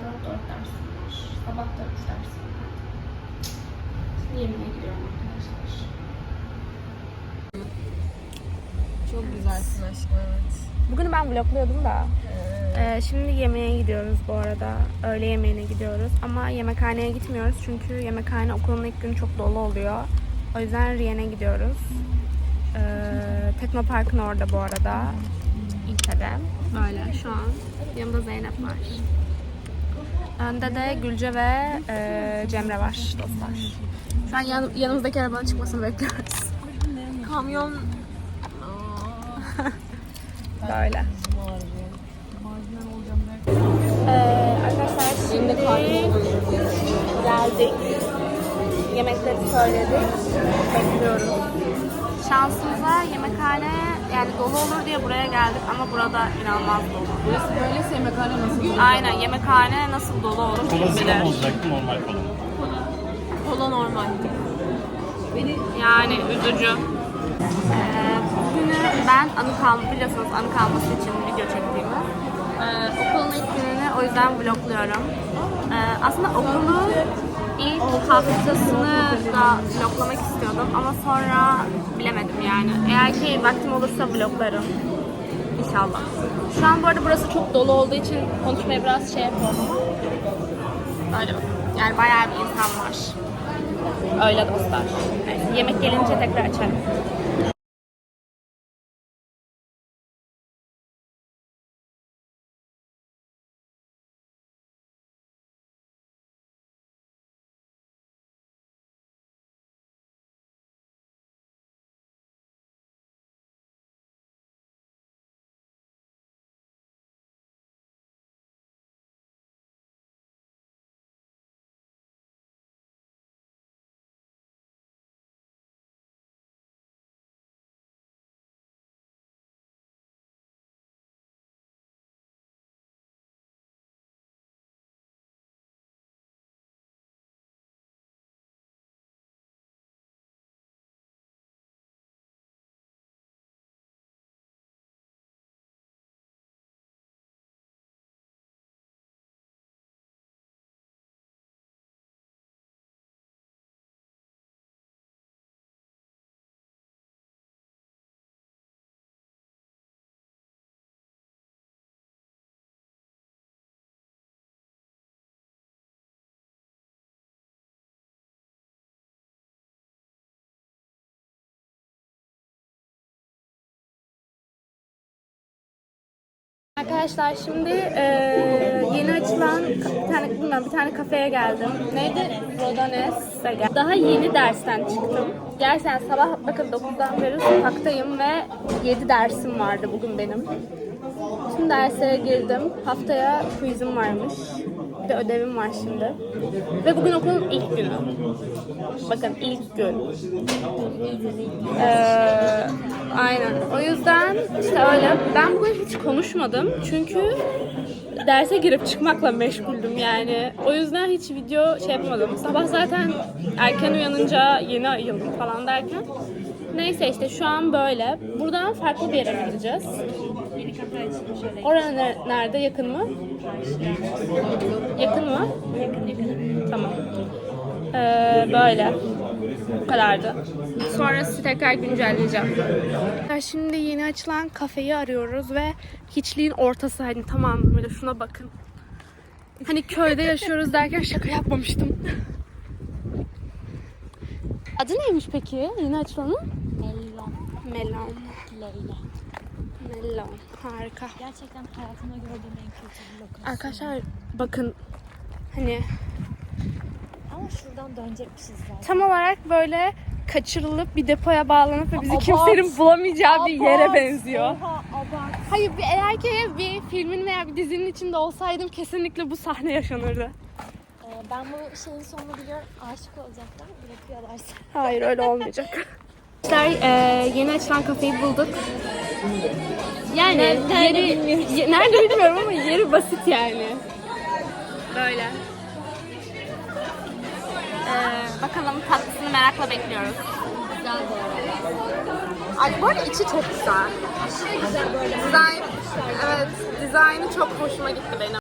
Sonra 4 dersim var. Sabah 3 dersim var. Şimdi yemeğe gidiyorum arkadaşlar. Çok güzelsin aşkım evet. Bugün ben vlogluyordum da. Ee, şimdi yemeğe gidiyoruz bu arada. Öğle yemeğine gidiyoruz. Ama yemekhaneye gitmiyoruz çünkü yemekhane okulun ilk günü çok dolu oluyor. O yüzden Riyen'e gidiyoruz. Ee, Teknopark'ın orada bu arada. İlkede. Böyle şu an. Yanımda Zeynep var. Önde de Gülce ve e, Cemre var dostlar. Şu an yan, yanımızdaki arabanın çıkmasını bekliyoruz. Kamyon Böyle. Ee, arkadaşlar şimdi geldik. Yemekleri söyledik. Bekliyoruz. Şansımıza yemekhane yani dolu olur diye buraya geldik ama burada inanılmaz dolu. Burası böyleyse yemekhane nasıl olur? Aynen yemekhane nasıl dolu olur Kola sıra mı olacaktı normal kola mı? Kola normal. Beni Yani üzücü. Ee, bugünü ben anı kalma biliyorsunuz anı kalması için video çektiğimi. Ee, okulun ilk gününü o yüzden vlogluyorum. Ee, aslında okulun ilk haftasını da vloglamak istiyordum ama sonra bilemedim yani. Eğer ki vaktim olursa vloglarım. İnşallah. Şu an bu arada burası çok dolu olduğu için konuşmaya biraz şey yapıyorum. Bakın. Yani bayağı bir insan var. Öyle dostlar. Neyse, yemek gelince tekrar açarım. Arkadaşlar şimdi eee, yeni açılan bir tane bilmiyorum bir tane kafeye geldim. Neydi? Rodanes'e geldim. Daha yeni dersten çıktım. Gerçekten sabah bakın 9'dan beri sokaktayım ve 7 dersim vardı bugün benim. Tüm derslere girdim. Haftaya quizim varmış. De ödevim var şimdi. Ve bugün okulun ilk günü. Bakın ilk gün. Ee, aynen. O yüzden işte öyle. Ben bugün hiç konuşmadım. Çünkü derse girip çıkmakla meşguldüm yani. O yüzden hiç video şey yapmadım. Sabah zaten erken uyanınca yeni ayıldım falan derken. Neyse işte şu an böyle. Buradan farklı bir yere mi gideceğiz. Orası ner- nerede? Yakın mı? Yakın mı? Yakın yakın. Tamam. Ee, böyle. Bu kadardı. Sonra sizi tekrar güncelleyeceğim. Ya Şimdi yeni açılan kafeyi arıyoruz ve hiçliğin ortası hani tam anlamıyla şuna bakın. Hani köyde yaşıyoruz derken şaka yapmamıştım. Adı neymiş peki yeni açılanın? Melon, Melon. Leyla. Melon. Harika. Gerçekten hayatımda gördüğüm en kötü lokasyon. Arkadaşlar bakın hani Ama şuradan dönecekmişiz zaten. tam olarak böyle kaçırılıp bir depoya bağlanıp ve bizi Abart. kimsenin bulamayacağı bir yere Abart. benziyor. Oha abart. Hayır bir, eğer ki bir filmin veya bir dizinin içinde olsaydım kesinlikle bu sahne yaşanırdı. Ee, ben bu şeyin sonunu biliyorum. Aşık olacaklar. Bırakıyorlar seni. Hayır öyle olmayacak. Arkadaşlar e, yeni açılan kafeyi bulduk. Yani Nerede yeri, ye- nerede bilmiyorum ama yeri basit yani. Böyle. Ee, bakalım tatlısını merakla bekliyoruz. Güzel bu arada. Ay bu arada içi çok güzel. Aşırı güzel böyle. Dizayn, evet, dizaynı çok hoşuma gitti benim.